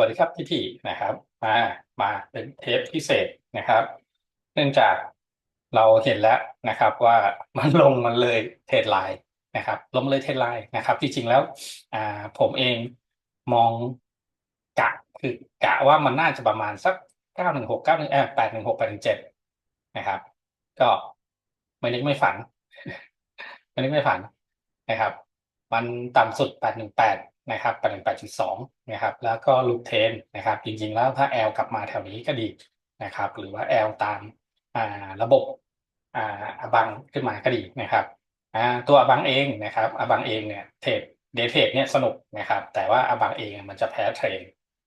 สวัสดีครับพี่พี่นะครับมามาเป็นเทปพิเศษนะครับ เนื่องจากเราเห็นแล้วนะครับว่ามันลงมันเลยเทรดไลน์นะครับ ลงเลยเทรดไลน์นะครับ จริงๆแล้วอ่าผมเองมองกะคือกะว่ามันน่าจะประมาณสักเก้าหนึ่งหกเก้าหนึ่งเออแปดหนึ่งหกแปดหนึ่งเจ็ดนะครับ ก็ไม่นึกไม่ฝัน ไม่นึกไม่ฝันนะครับ มันต่ำสุด818น นะครับ818.2นะครับแล้วก็ลูกเทนนะครับจริงๆแล้วถ้า L กลับมาแถวนี้ก็ดีนะครับหรือว่า L ตามาระบบอาบังขึ้นมาก็ดีนะครับตัวอบังเองนะครับอบังเองเนี่ยเทรดเดย์เทรดเนี่ยสนุกนะครับแต่ว่าอบังเองมันจะแพ้เทรน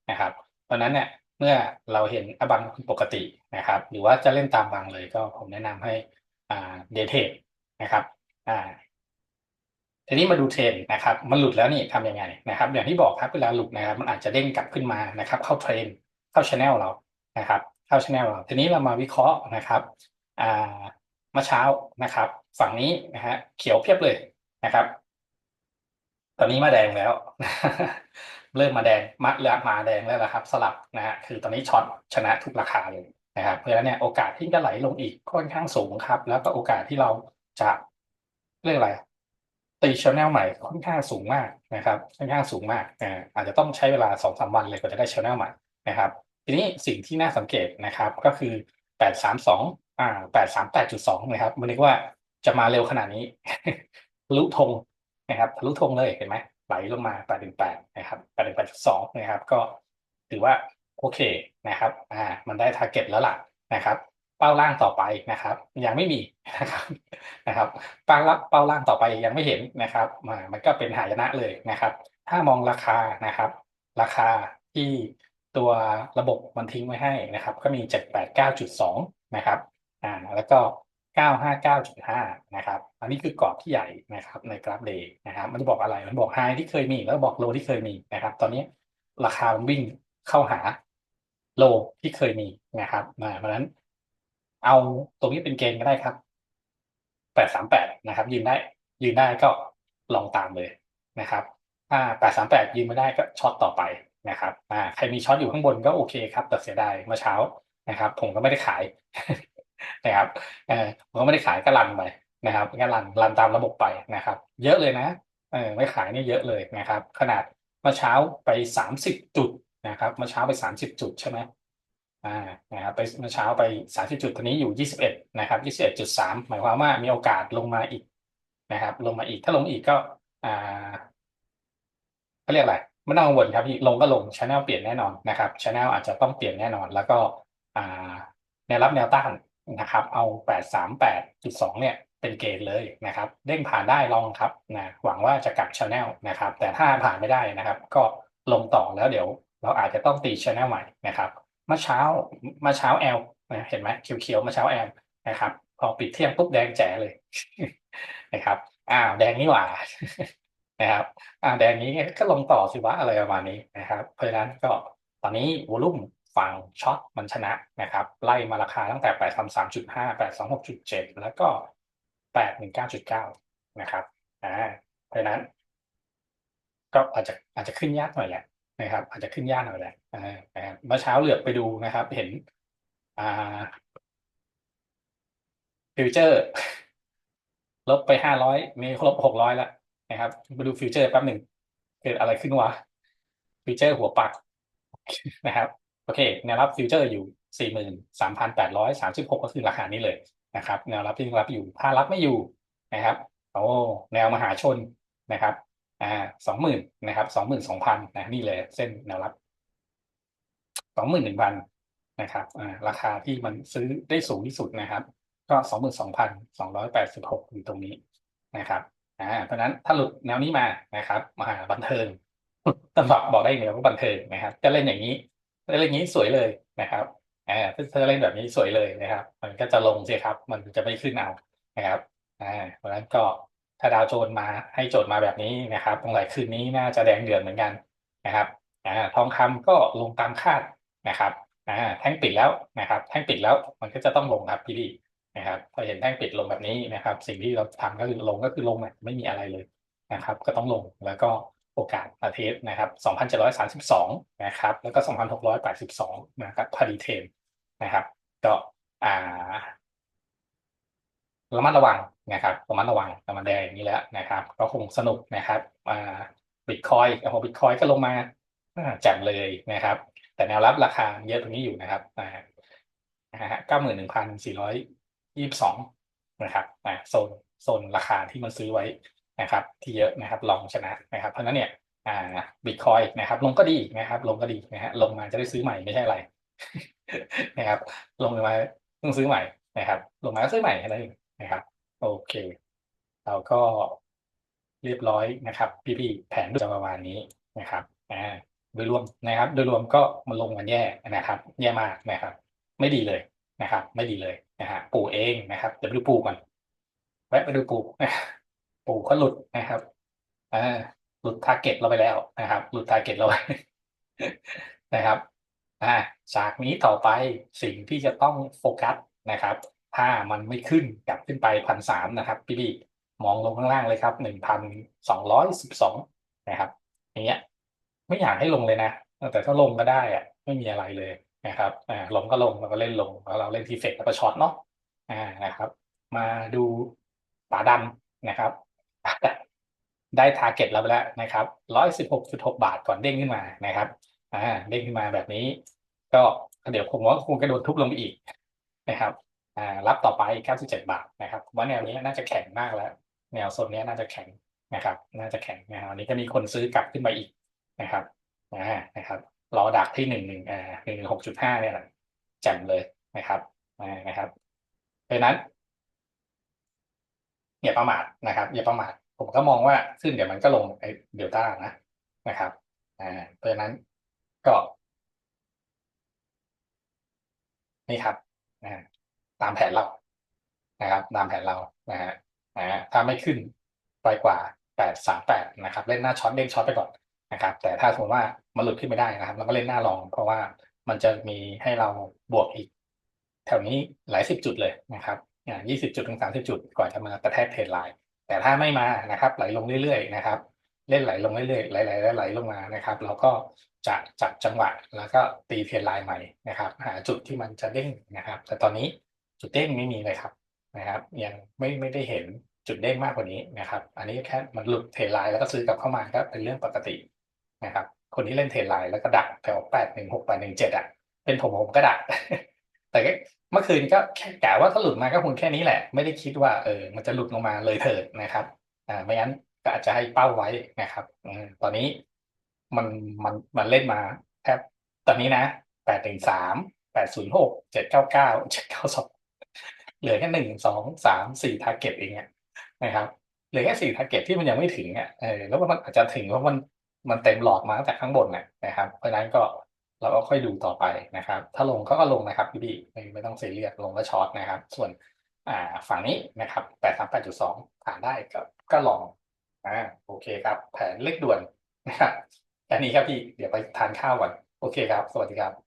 นะครับเพราะนั้นเนี่ยเมื่อเราเห็นอบังปกตินะครับหรือว่าจะเล่นตามบังเลยก็ผมแนะนำให้เดย์เทรดนะครับ ทีนี้มาดูเทรนนะครับมันหลุดแล้วนี่ทำยังไงนะครับอย่างที่บอกครับเวลาหลุดนะครับมันอาจจะเด้งกลับขึ้นมานะครับ เข้าเทรนเข้าชแนลเรานะครับ เข้าชแนลเราทีนี้เรามาวิเคราะห์นะครับอ่าเมื่อเช้านะครับ ฝั่งนี้นะฮะเขียวเพียบเลยนะครับ ตอนนี้มาแดงแล้ว เริ่มมาแดงมาเลือมาแดงแล้วนะครับ สลับนะฮะคือตอนนี้ช็อตชนะทุกราคาเลยนะครับเพราะฉะนั้นเนี่ยโอกาสที่จะไหลลงอีกค่อนข้างสูงครับ แล้วก็โอกาสที่เราจะเรียกอะไร ตีชแนลใหม่ค่อนข้างสูงมากนะครับค่อนข้างสูงมากอาจจะต้องใช้เวลาสองสามวันเลยกว่าจะได้ชแนลใหม่นะครับ ทีนี้สิ่งที่น่าสังเกตนะครับก็คือแปดสามสองอ่าแปดสามแปดจุดสองนะครับมันเรียกว่าจะมาเร็วขนาดนี้ทะลุธงนะครับทะลุธงเลยเห็นไหมไหลลงมาแปดหนึ่งแปดนะครับแปดหนึ่งแปดจุดสองนะครับ ก็ถือว่าโอเคนะครับอ่ามันได้ทาร์เก็ตแล้วล่ะนะครับ ป้าล่างต่อไปนะครับ ยังไม่มีนะครับนะครับเป้าล่างเป้าล่างต่อไปยังไม่เห็นนะครับมามันก็เป็นหายนะเลยนะครับ ถ้ามองราคานะครับ ราคาที่ตัวระบบมันทิ้งไว้ให้นะครับ ก็มี 789.2 นะครับอ่าแล้วก็ 959.5 นะครับ อันนี้คือกรอบที่ใหญ่นะครับในกราฟเดย์นะครับ มันจะบอกอะไรมันบอกไฮที่เคยมีแล้วบอกโลที่เคยมีนะครับ ตอนนี้ราคามันวิ่งเข้าหาโลที่เคยมีนะครับมาเพราะนั้น เอาตรงนี้เป็นเกณฑ์ก็ได้ครับแปดสามแปดนะครับ ยืนได้ยืนได้ก็ลองตามเลยนะครับถ้าแปดสามแปดยืนไม่ได้ก็ช็อตต่อไปนะครับอ่าใครมีช็อตอยู่ข้างบนก็โอเคครับแต่เสียดายเมื่อเช้านะครับ ผมก็ไม่ได้ขายนะครับเออผมก็ไม่ได้ขายก็รันไปนะครับก็รันรันตามระบบไปนะครับ เยอะเลยนะเออไม่ขายนี่เยอะเลยนะครับ ขนาดเมื่อเช้าไปสามสิบจุดนะครับเมื่อเช้าไปสามสิบจุดใช่ไหม อ่านะครับไปเมื่อเช้าไปสามสิบจุดตอนนี้อยู่ยี่สิบเอ็ดนะครับยี่สิบเอ็ดจุดสามหมายความว่ามีโอกาสลงมาอีกนะครับ ลงมาอีกถ้าลงอีกก็อ่าเขาเรียกอะไรไม่ต้องกังวลครับพี่ลงก็ลงชแนลเปลี่ยนแน่นอนนะครับชแนลอาจจะต้องเปลี่ยนแน่นอน แล้วก็อ่าแนวรับแนวต้านนะครับ เอาแปดสามแปดจุดสองเนี่ยเป็นเกณฑ์เลยนะครับ เด้งผ่านได้ลองครับนะหวังว่าจะกลับชแนลนะครับ แต่ถ้าผ่านไม่ได้นะครับ ก็ลงต่อแล้วเดี๋ยว เราอาจจะต้องตีชแนลใหม่นะครับ เมื่อเช้าเมื่อเช้าแอลเห็นไหมเขียวๆเมื่อเช้าแอลนะครับ พอปิดเที่ยงปุ๊บแดงแจ๋เลยนะครับอ้าวแดงนี่หว่านะครับอ่าแดงนี้ก็ลงต่อสิวะอะไรประมาณนี้นะครับเพราะฉะนั้นก็ตอนนี้วอลุ่มฝั่งช็อตมันชนะนะครับ ไล่มาราคาตั้งแต่แปดสามสามจุดห้าแปดสองหกจุดเจ็ดแล้วก็แปดหนึ่งเก้าจุดเก้านะครับอ่าเพราะฉะนั้น ก็อาจจะอาจจะขึ้นยากหน่อยแหละ นะครับ อาจจะขึ้นยากหน่อยแหละนะครับเมื่อเช้าเหลือบไปดูนะครับ เห็นอ่าฟิวเจอร์ลบไปห้าร้อยมีลบหกร้อยแล้วนะครับมาดูฟิวเจอร์แป๊บหนึ่งเกิดอะไรขึ้นวะฟิวเจอร์หัวปักนะครับ โอเคแนวรับฟิวเจอร์อยู่สี่หมื่นสามพันแปดร้อยสามสิบหกก็คือราคานี้เลยนะครับ แนวรับที่รับอยู่ถ้ารับไม่อยู่นะครับโอ้แนวมหาชนนะครับ อ่าสองหมื่นนะครับสองหมื่นสองพันนะนี่เลยเส้นแนวรับสองหมื่นหนึ่งพันนะครับอ่าราคาที่มันซื้อได้สูงที่สุดนะครับ ก็สองหมื่นสองพันสองร้อยแปดสิบหกอยู่ตรงนี้นะครับอ่าเพราะนั้นถ้าหลุดแนวนี้มานะครับมาบันเทิงตำรวจบอกได้เลยว่าบันเทิงนะครับจะเล่นอย่างนี้เล่นอย่างนี้สวยเลยนะครับอ่าถ้าเล่นแบบนี้สวยเลยนะครับ มันก็จะลงสิครับ มันจะไม่ขึ้นเอานะครับอ่าเพราะนั้นก็ ถ้าดาวโจนมาให้โจทย์มาแบบนี้นะครับ ตรงไหลคืนนี้น่าจะแดงเดือดเหมือนกันนะครับอ่าทองคำก็ลงตามคาดนะครับอ่าแท่งปิดแล้วนะครับ แท่งปิดแล้วมันก็จะต้องลงครับพี่ดีนะครับพอเห็นแท่งปิดลงแบบนี้นะครับ สิ่งที่เราทำก็คือลงก็คือลงไม่มีอะไรเลยนะครับ ก็ต้องลงแล้วก็โอกาสประเทศนะครับ 2,732 นะครับ แล้วก็ 2,682 นะครับพอดีเทมนะครับ ก็อ่าระมัดระวัง นะครับระมัดระวังระมัดแดงอย่างนี้แล้วนะครับ ก็คงสนุกนะครับอ่าบิตคอยโอ้โหบิตคอยก็ลงมาแจ่มเลยนะครับ แต่แนวรับราคาเยอะตรงนี้อยู่นะครับอ่านะฮะเก้าหมื่นหนึ่งพันสี่ร้อยยี่สิบสองนะครับอ่าโซนโซนราคาที่มันซื้อไว้นะครับ ที่เยอะนะครับลองชนะนะครับ เพราะฉะนั้นเนี่ยอ่าบิตคอยนะครับ ลงก็ดีนะครับ ลงก็ดีนะฮะลงมาจะได้ซื้อใหม่ไม่ใช่อะไรนะครับ ลงมาต้องซื้อใหม่นะครับ ลงมาก็ซื้อใหม่อะไรนะครับ โอเค เราก็เรียบร้อยนะครับ พี่ๆแผนจะประมาณนี้นะครับอ่าโดยรวมนะครับ โดยรวมก็มันลงมันแย่นะครับแย่มากนะครับ ไม่ดีเลยนะครับ ไม่ดีเลยนะฮะปู่เองนะครับเดี๋ยวไปดูปู่ก่อนแวะไปดูปู่ปู่เขาหลุดนะครับอ่าหลุดทาร์เก็ตเราไปแล้วนะครับ หลุดทาร์เก็ตเราไปนะครับอ่าจากนี้ต่อไปสิ่งที่จะต้องโฟกัสนะครับ ถ้ามันไม่ขึ้นกลับขึ้นไปพันสามนะครับ พี่พี่มองลงข้างล่างเลยครับหนึ่งพันสองร้อยสิบสองนะครับ อย่างเงี้ย ไม่อยากให้ลงเลยนะ แต่ถ้าลงก็ได้อะไม่มีอะไรเลยนะครับอ่าลงก็ลงเราก็เล่นลงแล้วเราเล่นทีเฟกแล้วก็ช็อตเนาะอ่านะครับ มาดูป่าดำนะครับ ได้ทาร์เก็ตเราไปแล้วนะครับร้อยสิบหกจุดหกบาทก่อนเด้งขึ้นมานะครับอ่าเด้งขึ้นมาแบบนี้ ก็เดี๋ยวผมว่าคงกระโดดทุบลงไปอีกนะครับ รับต่อไป 97 บาทนะครับว่าแนวนี้น่าจะแข็งมากแล้ว แนวโซนนี้น่าจะแข็งนะครับ น่าจะแข็งนะครับอันนี้ก็มีคนซื้อกลับขึ้นมาอีกนะครับอ่านะครับรอดักที่หนึ่งหนึ่งอ่าหนึ่งหนึ่งหกจุดห้าเนี่ยแหละแจ่มเลยนะครับนะครับเพราะนั้นอย่าประมาทนะครับ อย่าประมาทผมก็มองว่าขึ้นเดี๋ยวมันก็ลงไอ้เดลต้านะนะครับอ่าเพราะนั้นก็ นี่ครับนะฮะ ตามแผนเรานะครับ ตามแผนเรานะฮะนะฮะถ้าไม่ขึ้นไปกว่าแปดสามแปดนะครับ เล่นหน้าช็อตเด้งช็อตไปก่อนนะครับ แต่ถ้าสมมติว่ามันหลุดขึ้นไม่ได้นะครับ เราก็เล่นหน้ารอง เพราะว่ามันจะมีให้เราบวกอีก แถวนี้หลายสิบจุดเลยนะครับอ่ายี่สิบจุดถึงสามสิบจุดกว่าจะมากระแทกเทรนไลน์แต่ถ้าไม่มานะครับ ไหลลงเรื่อยๆนะครับ เล่นไหลลงเรื่อยๆไหลไหลไหลลงมานะครับ เราก็จะจับจังหวะแล้วก็ตีเทรนไลน์ใหม่นะครับ หาจุดที่มันจะเด้งนะครับ แต่ตอนนี้ จุดเด้งไม่มีเลยครับนะครับ ยังไม่ไม่ได้เห็นจุดเด้งมากกว่านี้นะครับ อันนี้แค่มันหลุดเทรไลน์แล้วก็ซื้อกลับเข้ามาก็เป็นเรื่องปกตินะครับ คนที่เล่นเทรไลน์แล้วก็ดักแถวแปดหนึ่งหกแปดหนึ่งเจ็ดอะ เป็นผมผมก็ดัก แต่ก็เมื่อคืนก็แค่กะว่าถ้าหลุดมาก็คงแค่นี้แหละ ไม่ได้คิดว่าเออมันจะหลุดลงมาเลยเถิดนะครับอ่าไม่งั้นก็อาจจะให้เป้าไว้นะครับอตอนนี้มันมันมันเล่นมาแทบตอนนี้นะแปดหนึ่งสามแปดศูนย์หกเจ็ดเก้าเก้าเจ็ดเก้าสอง เหลือแค่หนึ่งสองสามสี่ทาร์เก็ตเองเนี่ยนะครับเหลือแค่สี่ทาร์เก็ตที่มันยังไม่ถึงอะเออแล้วมันอาจจะถึงเพราะมันมันเต็มหลอดมาตั้งแต่ข้างบนน่ะนะครับ เพราะฉะนั้นก็เราก็ค่อยดูต่อไปนะครับ ถ้าลงก็ก็ลงนะครับพี่พี่ไม่ไม่ต้องเสียเรียสลงก็ช็อตนะครับ ส่วนอ่าฝั่งนี้นะครับแปดสามแปดจุดสองผ่านได้ก็ก็ลองอ่าโอเคครับ แผนเล็กด่วนนะครับอันนี้ครับพี่เดี๋ยวไปทานข้าวก่อน โอเคครับ สวัสดีครับ